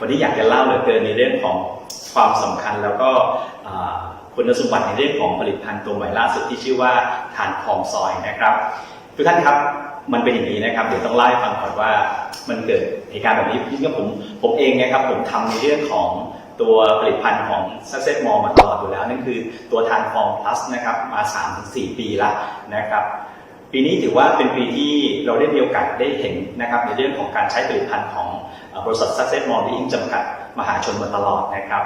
วันนี้อยากจะเล่าเหลือเกินในเรื่องของความสำคัญแล้วก็คุณสมบัติในเรื่องของผลิตภัณฑ์ตัวใหม่ล่าสุดที่ชื่อว่าทานฟอร์มซอยนะครับทุกท่านครับมันเป็นอย่างนี้นะครับเดี๋ยวต้องเล่าให้ฟังก่อนว่ามันเกิดเหตุการณ์แบบนี้ยิ่กับผมผมเองนะครับผมทำในเรื่องของตัวผลิตภัณฑ์ของ Success Mall มาตลอดอยู่แล้ว นั่นคือตัวทานฟอร์ม plus นะครับมา 3-4 ปีละนะครับปีนี้ถือว่าเป็นปีที่เราได้มีโอกาสได้เห็นนะครับในเรื่องของการใช้ผลิตภัณฑ์ของ บริษัท Success Mall ที่อิงจำกัดมหาชนมาตลอดนะครับ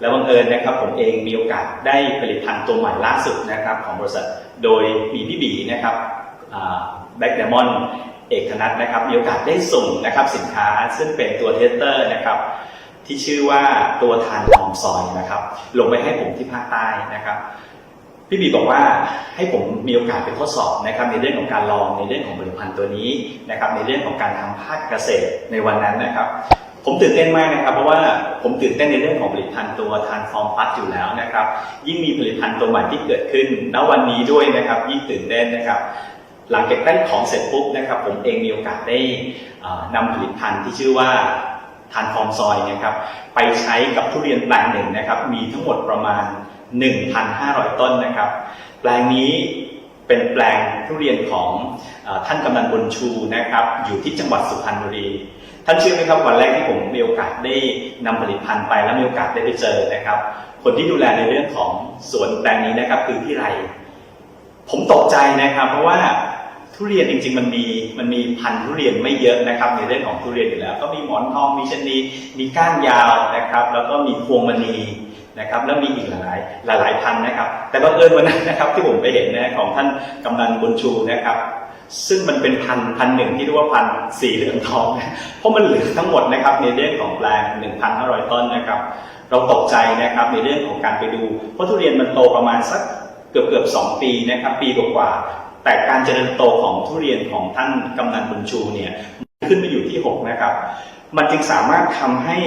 แล้วบังเอิญนะครับผมเองมีโอกาสได้ผลิตภัณฑ์ตัวใหม่ล่าสุดนะครับของบริษัทโดยมีพี่บีนะครับแบ็กเดมอนเอกธนัทนะครับมีโอกาสได้ส่งนะครับสินค้าซึ่งเป็นตัวเทสเตอร์นะครับที่ชื่อว่าตัวทานทองซอยนะครับลงไปให้ผมที่ภาคใต้นะครับ พี่บีบอกว่าให้ผมมีโอกาสไปทดสอบนะครับในเรื่องของการลองในเรื่องของผลิตภัณฑ์ตัวนี้นะครับในเรื่องของการทำภาคเกษตรในวันนั้นนะครับ ผมตื่นเต้นมากนะครับ เพราะว่าผมตื่นเต้นในเรื่องของผลิตภัณฑ์ตัวทานฟอร์มพัดอยู่แล้วนะครับ ยิ่งมีผลิตภัณฑ์ตัวใหม่ที่เกิดขึ้นณวันนี้ด้วยนะครับ ยิ่งตื่นเต้นนะครับหลังจากได้ของเสร็จปุ๊บนะครับ ผมเองมีโอกาสได้นำผลิตภัณฑ์ที่ชื่อว่าทานฟอร์มซอยนะครับไปใช้กับทุเรียนแปลงหนึ่งนะครับ มีทั้งหมดประมาณ 1,500 ต้นนะครับ แปลงนี้เป็นแปลงทุเรียนของอท่านกำนันบุญชูนะครับ อยู่ที่จังหวัดสุพรรณบุรีท่านเชื่อไหมครับวันแรกที่ผมมีโอกาสได้นำผลิตภัณฑ์ไปแล้วมีโอกาสได้ไปเจอนะครับ คนที่ดูแลในเรื่องของสวนแปลงนี้นะครับคือพี่ไร ผมตกใจนะครับ เพราะว่าทุเรียนจริง ๆ มันมีมันมีพันธุ์ทุเรียนไม่เยอะนะครับ ในเรื่องของทุเรียนอยู่แล้ว ก็มีหมอนทองมีชนีมีก้านยาวนะครับ แล้วก็มีพวงมณี นะครับแล้วมีอีกหลายหลายหลายพันนะครับ แต่บังเอิญวันนั้นนะครับที่ผมไปเห็นนะของท่านกำนันบุญชูนะครับ ซึ่งมันเป็นพันพันหนึ่งที่เรียกว่าพันสีเหลืองทอง เพราะมันเหลือทั้งหมดนะครับในเรื่องของแปลง1,500 ต้นนะครับ เราตกใจนะครับในเรื่องของการไปดู เพราะทุเรียนมันโตประมาณสักเกือบเกือบสองปีนะครับปีกว่าแต่การเจริญโตของทุเรียนของท่านกำนันบุญชูเนี่ยขึ้นมาอยู่ที่ 6 นะครับ มันจึงสามารถทำให้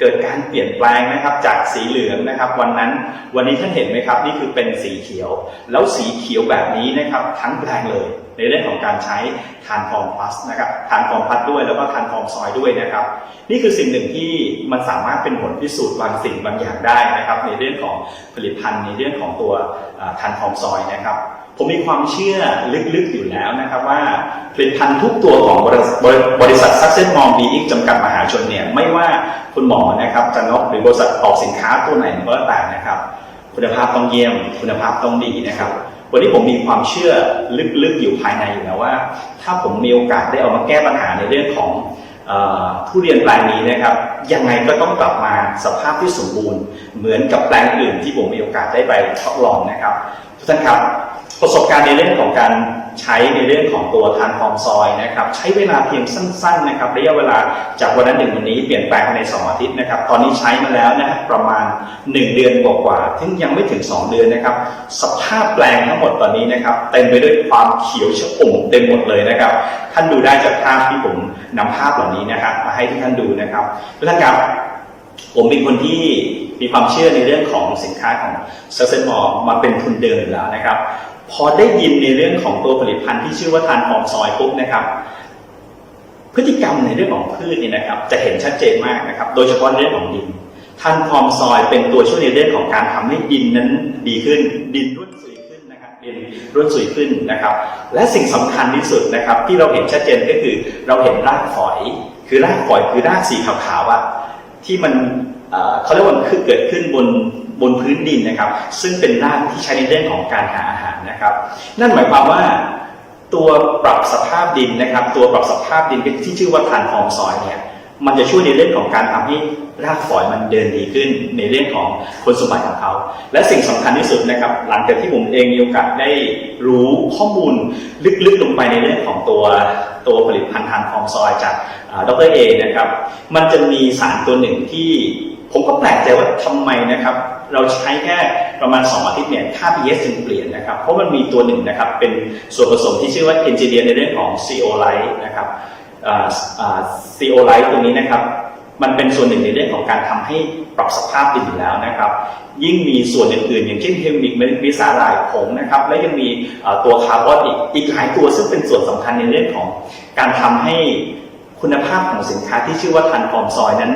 เกิดการเปลี่ยนแปลงนะครับจากสีเหลืองนะครับ วันนั้นวันนี้ท่านเห็นไหมครับ นี่คือเป็นสีเขียว แล้วสีเขียวแบบนี้นะครับทั้งแปลงเลยในเรื่องของการใช้ทานฟอร์มพลัสนะครับทานฟอร์มพลัสด้วยแล้วก็ทานฟอร์มซอยด้วยนะครับ นี่คือสิ่งหนึ่งที่มันสามารถเป็นผลพิสูจน์บางสิ่งบางอย่างได้นะครับ ในเรื่องของผลิตภัณฑ์ในเรื่องของตัวทานฟอร์มซอยนะครับ ผมมีความเชื่อลึกๆอยู่แล้วนะครับว่าผลิตภัณฑ์ทุกตัวของบริษัทบริษัท Success Mall b ี x จำกัดมหาชนเนี่ยไม่ว่าคุณหมอนะครับจะนกหรือบริษัทออกสินค้าตัวไหนก็แล้วแต่นะครับ คุณภาพต้องเยี่ยม คุณภาพต้องดีนะครับ วันนี้ผมมีความเชื่อลึกๆอยู่ภายในอยู่แล้วว่า ถ้าผมมีโอกาสได้เอามาแก้ปัญหาในเรื่องของเออทุเรียนแปลงนี้นะครับ ยังไงก็ต้องกลับมาสภาพที่สมบูรณ์ เหมือนกับแปลงอื่นที่ผมมีโอกาสได้ไปทดลองนะครับทุกท่านครับ ประสบการณ์ในเรื่องของการใช้ในเรื่องของตัวทานฟอร์มซอยนะครับ ใช้เวลาเพียงสั้น ๆ นะครับระยะเวลาจากวันนั้นถึงวันนี้เปลี่ยนแปลงภายใน2อาทิตย์นะครับ ตอนนี้ใช้มาแล้วนะประมาณ 1 เดือนกว่าๆถึงยังไม่ถึง 2 เดือนนะครับ สภาพแปลงทั้งหมดตอนนี้นะครับเต็มไปด้วยความเขียวชอุ่มเต็มหมดเลยนะครับ ท่านดูได้จากภาพที่ผมนำภาพเหล่านี้นะครับมาให้ทุกท่านดูนะครับทุกท่านครับผมเป็นคนที่ มีความเชื่อในเรื่องของสินค้าของ s u c c e s s m a l l มาเป็นทุนเดิมอยู่แล้วนะครับ พอได้ยินในเรื่องของตัวผลิตภัณฑ์ที่ชื่อว่าทานฟอร์มซอยปุ๊บนะครับ พฤติกรรมในเรื่องของพืชเนี่ยนะครับ จะเห็นชัดเจนมากนะครับ โดยเฉพาะเรื่องของดินทานฟอร์มซอยเป็นตัวช่วยในเรื่องของการทำให้ดินนั้นดีขึ้น ดินร่วนสุยขึ้นนะครับดินร่วนสุยขึ้นนะครับ และสิ่งสำคัญที่สุดนะครับ ที่เราเห็นชัดเจนก็คือเราเห็นรากฝอย คือรากฝอยคือรากสีขาวๆอะที่มัน เขาเรียกว่ามันคือเกิดขึ้นบนบนพื้นดินนะครับ ซึ่งเป็นรากที่ใช้ในเรื่องของการหาอาหารนะครับ นั่นหมายความว่าตัวปรับสภาพดินนะครับ ตัวปรับสภาพดินที่ชื่อว่าทานฟอมซอยเนี่ยมันจะช่วยในเรื่องของการทำให้รากฝอยมันเดินดีขึ้นในเรื่องของคุณสมบัติของเขา และสิ่งสำคัญที่สุดนะครับ หลังจากที่ผมเองมีโอกาสได้รู้ข้อมูลลึกๆลงไปในเรื่องของตัวตัวผลิตภัณฑ์ทานฟอร์มซอยจากดรเอนะครับ มันจะมีสารตัวหนึ่งที่ ผมก็แปลกใจว่าทำไมนะครับ เราใช้แค่ประมาณ 2 อาทิตย์เนี่ยค่า pH จึงเปลี่ยนนะครับ เพราะมันมีตัวหนึ่งนะครับ เป็นส่วนผสมที่ชื่อว่า e n g i n e e r ในเรื่องของ zeolite นะครับซีโอไลท์ตัวนี้นะครับ มันเป็นส่วนหนึ่งในเรื่องของการทำให้ปรับสภาพดินอยู่แล้วนะครับ ยิ่งมีส่วนอื่นๆ อย่างเช่นเฮมิกมีสาหร่ายผงนะครับ และยังมีตัวคาร์บอนอีกอีกหลายตัวซึ่งเป็นส่วนสำคัญในเรื่องของการทำให้ คุณภาพของสินค้าที่ชื่อว่าทันฟอร์มซอยนั้น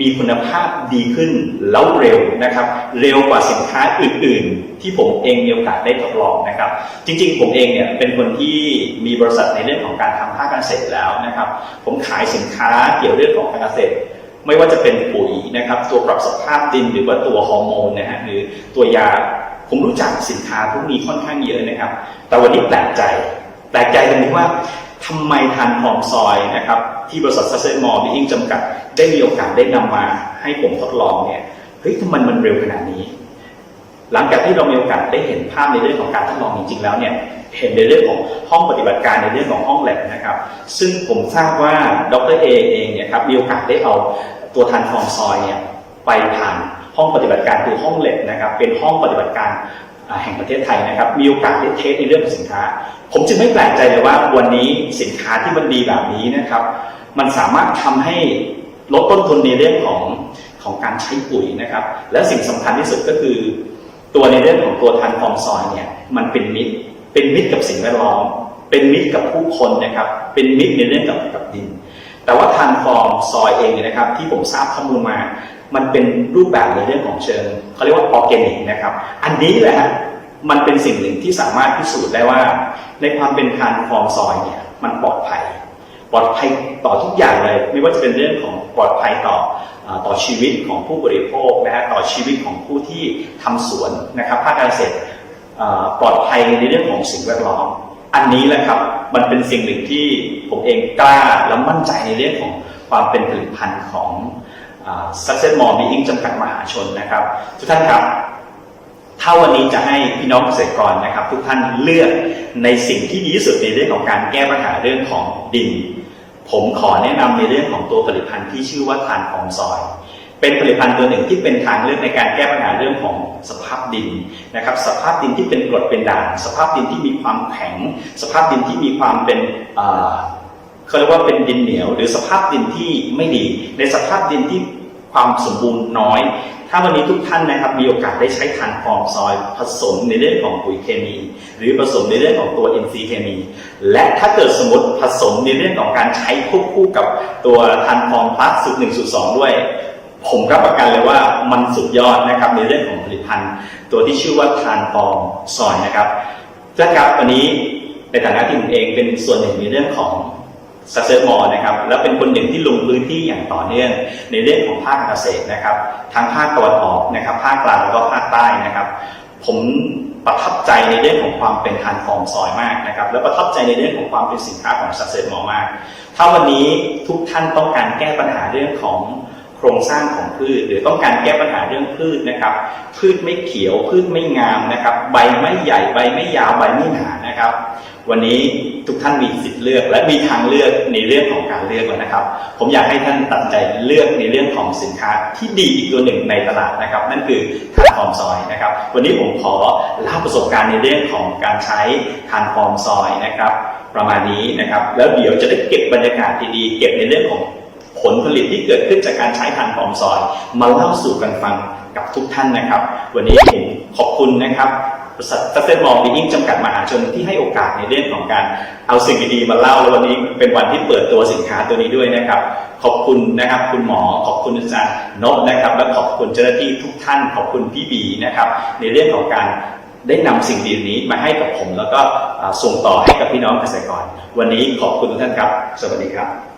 มีคุณภาพดีขึ้นแล้วเร็วนะครับ เร็วกว่าสินค้าอื่น ๆ ที่ผมเองมีโอกาสได้ทดลองนะครับ จริง ๆ ผมเองเนี่ยเป็นคนที่มีบริษัทในเรื่องของการทำภาคเกษตรแล้วนะครับ ผมขายสินค้าเกี่ยวเรื่องของการเกษตรไม่ว่าจะเป็นปุ๋ยนะครับ ตัวปรับสภาพดินหรือว่าตัวฮอร์โมนนะฮะหรือตัวยาผมรู้จักสินค้าพวกนี้ค่อนข้างเยอะนะครับ แต่วันนี้แปลกใจ แปลกใจตรงที่ว่า ทำไมทานหอมซอยนะครับ ที่บริษัทซัสเซนมอลบิอิงจำกัด ได้มีโอกาสได้นำมาให้ผมทดลองเนี่ยเฮ้ยทำไมมันเร็วขนาดนี้ หลังจากที่เรามีโอกาสได้เห็นภาพในเรื่องของการทดลองจริงๆแล้วเนี่ยเห็นในเรื่องของห้องปฏิบัติการในเรื่องของห้องแลบนะครับ ซึ่งผมทราบว่าดรเอเองเนี่ยครับมีโอกาสได้เอาตัวทานฟอร์มซอยเนี่ยไปผ่านห้องปฏิบัติการคือห้องแลบนะครับ เป็นห้องปฏิบัติการ แห่งประเทศไทยนะครับ มีโอกาสได้เทสในเรื่องของสินค้า ผมจึงไม่แปลกใจเลยว่าวันนี้สินค้าที่มันดีแบบนี้นะครับ มันสามารถทำให้ลดต้นทุนในเรื่องของของการใช้ปุ๋ยนะครับ และสิ่งสำคัญที่สุดก็คือ ตัวในเรื่องของตัวทันฟอมซอยเนี่ยมันเป็นมิตร เป็นมิตรกับสิ่งแวดล้อม เป็นมิตรกับผู้คนนะครับ เป็นมิตรในเรื่องกับกับดิน แต่ว่าทันฟอร์มซอยเองนะครับ ที่ผมทราบข้อมูลมา มันเป็นรูปแบบในเรื่องของเชิงเขาเรียกว่าออร์แกนิกนะครับ อันนี้แหละมันเป็นสิ่งหนึ่งที่สามารถพิสูจน์ได้ว่า ในความเป็นทันฟอร์มซอยเนี่ยมันปลอดภัย ปลอดภัยต่อทุกอย่างเลย ไม่ว่าจะเป็นเรื่องของปลอดภัยต่อต่อชีวิตของผู้บริโภคนะฮะต่อชีวิตของผู้ที่ทำสวนนะครับภาคการเกษตรปลอดภัยในเรื่องของสิ่งแวดล้อม อันนี้แหละครับมันเป็นสิ่งหนึ่งที่ผมเองกล้าและมั่นใจในเรื่องของความเป็นผลิตภัณฑ์ของ Success More Being จำกัดมหาชนนะครับ ทุกท่านครับ ถ้าวันนี้จะให้พี่น้องเกษตรกรนะครับ ทุกท่านเลือกในสิ่งที่ดีที่สุดในเรื่องของการแก้ปัญหาเรื่องของดิน ผมขอแนะนำในเรื่องของตัวผลิตภัณฑ์ที่ชื่อว่าทานฟองซอยเป็นผลิตภัณฑ์ตัวหนึ่งที่เป็นทางเลือกในการแก้ปัญหาเรื่องของสภาพดินนะครับ สภาพดินที่เป็นกรดเป็นด่างสภาพดินที่มีความแข็ง สภาพดินที่มีความเป็น เขาเรียกว่าเป็นดินเหนียว หรือสภาพดินที่ไม่ดี ในสภาพดินที่ความสมบูรณ์น้อย ถ้าวันนี้ทุกท่านนะครับมีโอกาสได้ใช้ทานฟอมซอยผสมในเรื่องของปุ๋ยเคมี หรือผสมในเรื่องของตัว NC เคมี และถ้าเกิดสมมติผสมในเรื่องของการใช้ควบคู่กับตัวทานฟอมพลัสสูตรหนึ่งสูตรสองด้วยผมรับประกันเลยว่ามันสุดยอดนะครับในเรื่องของผลิตภัณฑ์ ตัวที่ชื่อว่าทานฟอมซอยนะครับท่าครับวันนี้ในฐานะที่ผมเองเป็นส่วนหนึ่งในเรื่องของ สักเซสมอนะครับและเป็นคนหนึ่งที่ลงพื้นที่อย่างต่อเนื่องในเรื่องของภาคเกษตรนะครับทั้งภาคตะวันออกนะครับภาคกลางแล้วก็ภาคใต้นะครับ ผมประทับใจในเรื่องของความเป็นทานฟอร์มซอยมากนะครับ และประทับใจในเรื่องของความเป็นสินค้าของสักเซสมอมาก ถ้าวันนี้ทุกท่านต้องการแก้ปัญหาเรื่องของ ครงสร้างของพืช หรือต้องการแก้ปัญหาเรื่องพืชนะครับ พืชไม่เขียวพืชไม่งามนะครับ ใบไม่ใหญ่ใบไม่ยาวใบไม่หนานะครับ วันนี้ทุกท่านมีสิทธิ์เลือกและมีทางเลือกในเรื่องของการเลือกแล้วนะครับ ผมอยากให้ท่านตัดใจเลือกในเรื่องของสินค้าที่ดีอีกตัวหนึ่งในตลาดนะครับ นั่นคือทานฟอร์มซอยนะครับ วันนี้ผมขอเล่าประสบการณ์ในเรื่องของการใช้ทานฟอร์มซอยนะครับ ประมาณนี้นะครับ แล้วเดี๋ยวจะได้เก็บบรรยากาศดีๆเก็บในเรื่องของ ผลผลิตที่เกิดขึ้นจากการใช้ทานฟอมซอย มาเล่าสู่กันฟังกับทุกท่านนะครับ วันนี้ผมขอบคุณนะครับบริษัทซัสเซนมอลบีอิงจำกัดมหาชนที่ให้โอกาสในเรื่องของการเอาสิ่งดีๆมาเล่าแล้ววันนี้เป็นวันที่เปิดตัวสินค้าตัวนี้ด้วยนะครับ ขอบคุณนะครับคุณหมอขอบคุณอาจารย์นพนะครับ และขอบคุณเจ้าหน้าที่ทุกท่าน ขอบคุณพี่บีนะครับ ในเรื่องของการได้นำสิ่งดีนี้มาให้กับผม แล้วก็ส่งต่อให้กับพี่น้องเกษตรกร วันนี้ขอบคุณทุกท่านครับ สวัสดีครับ